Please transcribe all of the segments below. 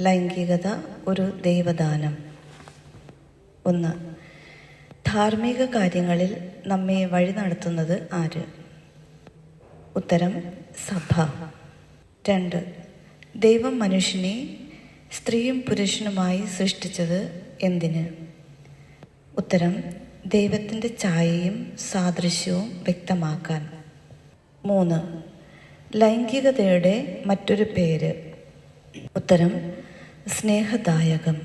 ലൈംഗികത ഒരു ദൈവദാനം. ഒന്ന് ധാർമ്മിക കാര്യങ്ങളിൽ നമ്മെ വഴി നടത്തുന്നത് ആര്? ഉത്തരം സഭ. രണ്ട് ദൈവം മനുഷ്യനെ സ്ത്രീയും പുരുഷനുമായി സൃഷ്ടിച്ചത് എന്തിന്? ഉത്തരം ദൈവത്തിന്റെ ഛായയും സാദൃശ്യവും വ്യക്തമാക്കാൻ. മൂന്ന് ലൈംഗികതയുടെ മറ്റൊരു പേര്. ഉത്തരം സ്നേഹദായകം.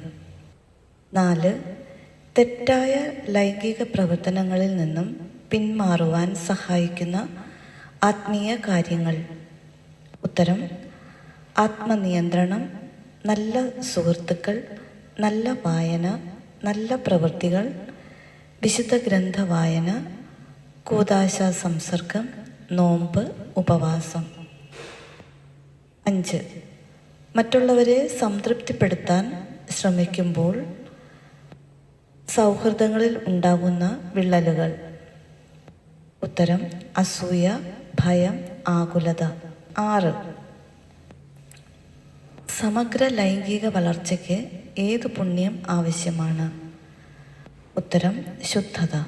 നാല് തെറ്റായ ലൈംഗിക പ്രവർത്തനങ്ങളിൽ നിന്നും പിന്മാറുവാൻ സഹായിക്കുന്ന ആത്മീയ കാര്യങ്ങൾ. ഉത്തരം ആത്മനിയന്ത്രണം നല്ല സുഹൃത്തുക്കൾ നല്ല വായന നല്ല പ്രവൃത്തികൾ വിശുദ്ധ ഗ്രന്ഥ വായന കൂതാശ സംസർഗം നോമ്പ് ഉപവാസം. അഞ്ച് മറ്റുള്ളവരെ സംതൃപ്തിപ്പെടുത്താൻ ശ്രമിക്കുമ്പോൾ സൗഹൃദങ്ങളിൽ ഉണ്ടാകുന്ന വിള്ളലുകൾ. ഉത്തരം അസൂയ ഭയം ആകുലത. ആറ്. സമഗ്ര ലൈംഗിക വളർച്ചയ്ക്ക് ഏത് പുണ്യം ആവശ്യമാണ്? ഉത്തരം ശുദ്ധത.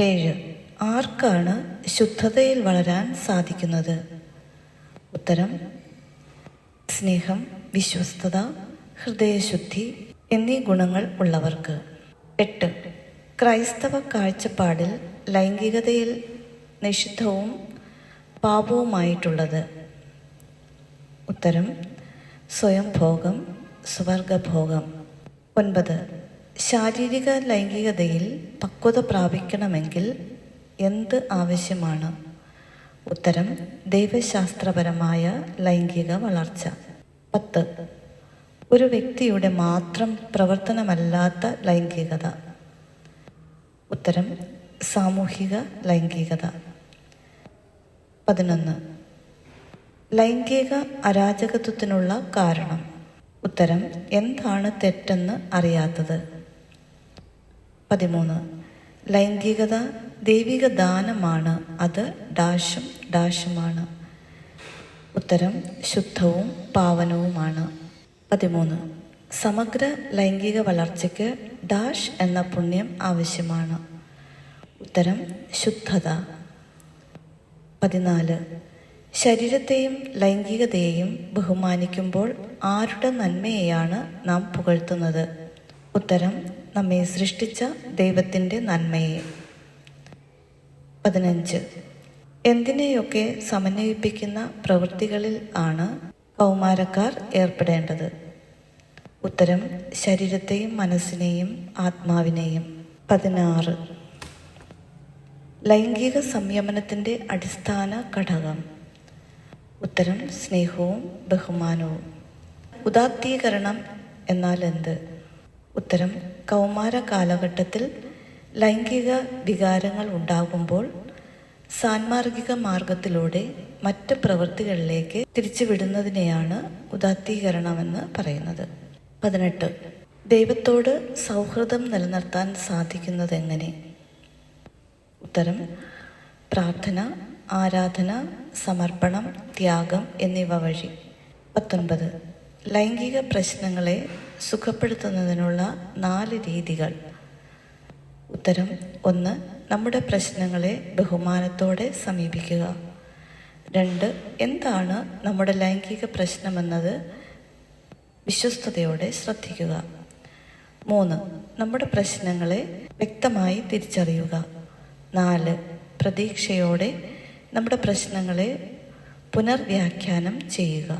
ഏഴ്. ആർക്കാണ് ശുദ്ധതയിൽ വളരാൻ സാധിക്കുന്നത്? ഉത്തരം സ്നേഹം വിശ്വസ്തത ഹൃദയശുദ്ധി എന്നീ ഗുണങ്ങൾ ഉള്ളവർക്ക്. എട്ട്. ക്രൈസ്തവ കാഴ്ചപ്പാടിൽ ലൈംഗികതയിൽ നിഷിദ്ധവും പാപവുമായിട്ടുള്ളത്. ഉത്തരം സ്വയംഭോഗം സ്വർഗഭോഗം ഒൻപത്. ശാരീരിക ലൈംഗികതയിൽ പക്വത പ്രാപിക്കണമെങ്കിൽ എന്ത് ആവശ്യമാണ്? ഉത്തരം ദൈവശാസ്ത്രപരമായ ലൈംഗിക വളർച്ച. പത്ത്. ഒരു വ്യക്തിയുടെ മാത്രം പ്രവർത്തനമല്ലാത്ത ലൈംഗികത. ഉത്തരം സാമൂഹിക ലൈംഗികത. പതിനൊന്ന്. ലൈംഗിക അരാജകത്വത്തിനുള്ള കാരണം. ഉത്തരം എന്താണ് തെറ്റെന്ന് അറിയാത്തത്. പതിമൂന്ന്. ലൈംഗികത ദൈവിക ദാനമാണ്. അത് ഡാഷും ഡാഷുമാണ് ഉത്തരം ശുദ്ധവും പാവനവുമാണ്. പതിമൂന്ന്. സമഗ്ര ലൈംഗിക വളർച്ചയ്ക്ക് ഡാഷ് എന്ന പുണ്യം ആവശ്യമാണ്. ഉത്തരം ശുദ്ധത. പതിനാല്. ശരീരത്തെയും ലൈംഗികതയെയും ബഹുമാനിക്കുമ്പോൾ ആരുടെ നന്മയെയാണ് നാം പുകഴ്ത്തുന്നത്? ഉത്തരം നമ്മെ സൃഷ്ടിച്ച ദൈവത്തിന്റെ നന്മയെ. പതിനഞ്ച്. എന്തിനെയൊക്കെ സമന്വയിപ്പിക്കുന്ന പ്രവൃത്തികളിൽ ആണ് കൗമാരക്കാർ ഏർപ്പെടേണ്ടത്? ഉത്തരം ശരീരത്തെയും മനസ്സിനെയും ആത്മാവിനെയും. പതിനാറ്. ലൈംഗിക സംയമനത്തിന്റെ അടിസ്ഥാന ഘടകം. ഉത്തരം സ്നേഹവും ബഹുമാനവും. ഉദാത്തീകരണം എന്നാൽ എന്ത്? ഉത്തരം കൗമാര കാലഘട്ടത്തിൽ ലൈംഗിക വികാരങ്ങൾ ഉണ്ടാകുമ്പോൾ സാൻമാർഗിക മാർഗത്തിലൂടെ മറ്റ് പ്രവൃത്തികളിലേക്ക് തിരിച്ചുവിടുന്നതിനെയാണ് ഉദാത്തീകരണമെന്ന് പറയുന്നത്. പതിനെട്ട്. ദൈവത്തോട് സൗഹൃദം നിലനിർത്താൻ സാധിക്കുന്നത് എങ്ങനെ ഉത്തരം പ്രാർത്ഥന ആരാധന സമർപ്പണം ത്യാഗം എന്നിവ വഴി. പത്തൊൻപത്. ലൈംഗിക പ്രശ്നങ്ങളെ സുഖപ്പെടുത്തുന്നതിനുള്ള നാല് രീതികൾ. ഉത്തരം ഒന്ന് നമ്മുടെ പ്രശ്നങ്ങളെ ബഹുമാനത്തോടെ സമീപിക്കുക. രണ്ട് എന്താണ് നമ്മുടെ ലൈംഗിക പ്രശ്നമെന്നത് വിശ്വസ്തയോടെ ശ്രദ്ധിക്കുക. മൂന്ന് നമ്മുടെ പ്രശ്നങ്ങളെ വ്യക്തമായി തിരിച്ചറിയുക. നാല് പ്രതീക്ഷയോടെ നമ്മുടെ പ്രശ്നങ്ങളെ പുനർവ്യാഖ്യാനം ചെയ്യുക.